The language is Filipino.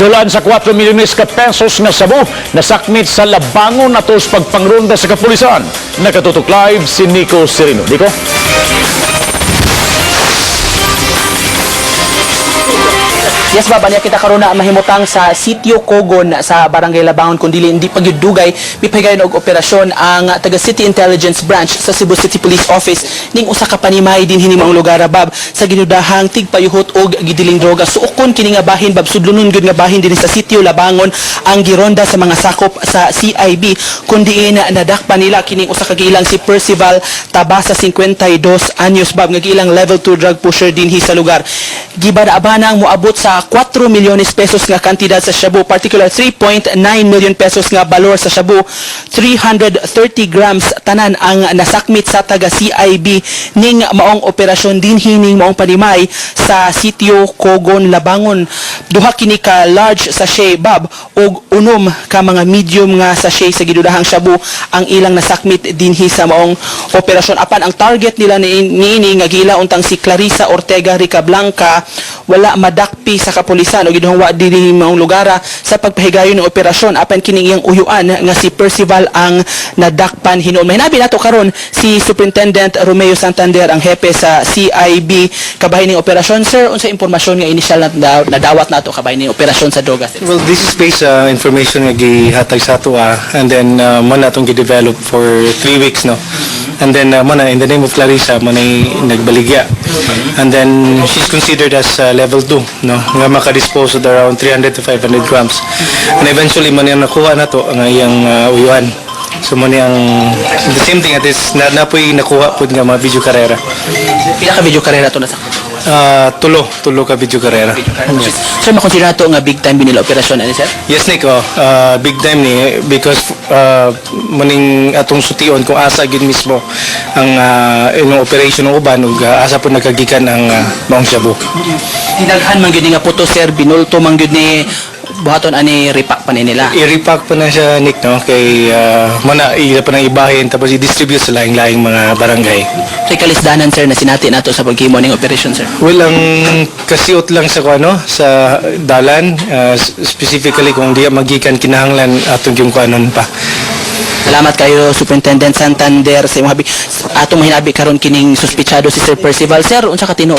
Dulan sa 4 milyones ka pesos nga sabo nasakmit sa labangon atos pagpangronda sa kapulisan. Nakatutok live si Nico Serino. Nico? Yes, baba niya kita karon na mahimutang sa sitio Kogon sa Barangay Labangon kun dili hindi pagyudugay mipahigayon og operasyon ang taga City Intelligence Branch sa Cebu City Police Office ning usa ka panimay din hini maong lugar bab sa ginudahang tigpayuhot og gidiling droga suokon kini nga bahin bab. Sudlunon gyud nga bahin dinhi sa sitio Labangon ang gironda sa mga sakop sa CIB kun diin nadakpan nila kining usa ka giilang si Percival Tabasa 52 anyos bab nga giilang level 2 drug pusher dinhi sa lugar. Gibada-abana ang moabot sa 4 milyones pesos nga kantidad sa Shabu, particular 3.9 million pesos nga balor sa Shabu, 330 grams tanan ang nasakmit sa taga CIB ning maong operasyon. Din hining maong panimay sa sitio Kogon Labangon. Duha kini ka large sachet bab ug unom ka mga medium nga sachet sa gidudahang Shabu ang ilang nasakmit dinhi sa maong operasyon. Apan ang target nila ni niini nga gila untang si Clarissa Ortega Rica Blanca wala madakpi sa kapulisan o giduhang wa dinhi maong lugara sa pagpahigayon ng operasyon apan kining iyang uyuan nga si Percival ang nadakpan hinuon mahinabi nato karon si Superintendent Romeo Santander ang hepe sa CIB kabahin ning operasyon sir unsa impormasyon nga initial na nadawat nato kabahin ning operasyon sa droga sir? Well, this is based sa information nga gihatag sa ato ah, and then uh, mo na itong gi-develop for three weeks no. And then uh, mo na in the name of Clarissa mo na nagbaligya. And then she's considered as uh, level 2 no nga maka-dispose of around 300 to 500 grams. And eventually mo na nakuha na to ang iyang uh, uyuan. So mo ang the same thing at is na napoy nakuha pud nga mga video karera. Pila ka video karera to na sa Uh, tulo, tulo ka video karera. Yes. Sir, makonsider nato nga big time binila operasyon ani sir? Yes, Nick. Oh, uh, big time ni because uh, muning atong sution kung asa gid mismo ang uh, inyong operation ng uban ug uh, asa po nagkagikan ang uh, maong shabu. Tinaghan man gyud nga puto sir, binulto man gyud ni buhaton ani repack pa ni nila. I-repack pa na siya Nick no kay uh, muna ila pa nang ibahin tapos i-distribute sa laing-laing mga barangay. Kay kalisdanan sir na sinati nato sa paghimo ning operasyon sir. Well, ang kasiot lang sa kuano sa dalan uh, specifically kung di magikan kinahanglan atong yung kuanon pa. Salamat kayo Superintendent Santander sa imong habi atong mahinabi karon kining suspitsado si Sir Percival sir unsa ka tinuod